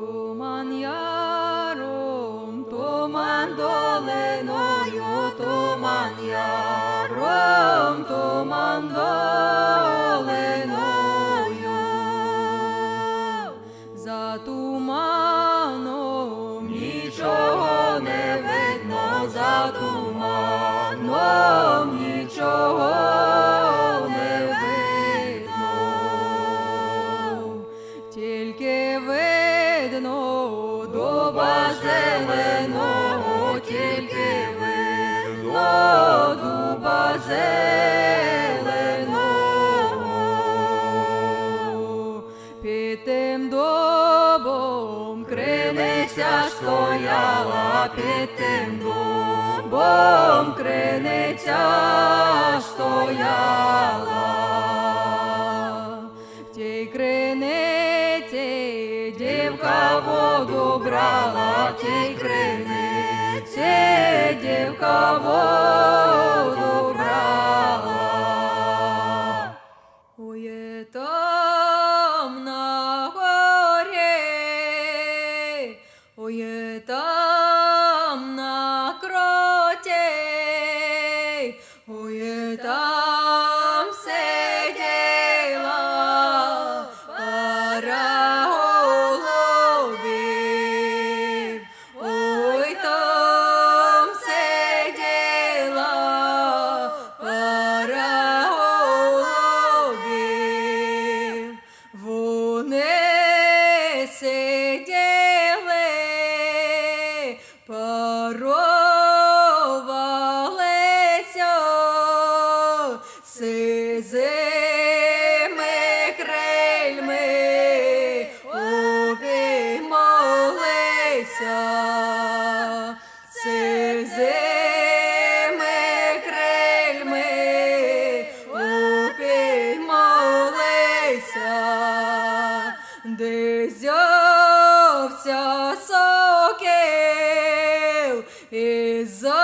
Туман яром, туман долиною, туман яром, туман. За туманом нічого не видно, за туманом нічого дуба тільки видно дуба зеленого. Під тим добом криниця стояла, під тим добом криниця стояла. В тій криниці дівка воду брала, тій криниці дівка воду Отця, сизими крильми упій молися, сокіл і за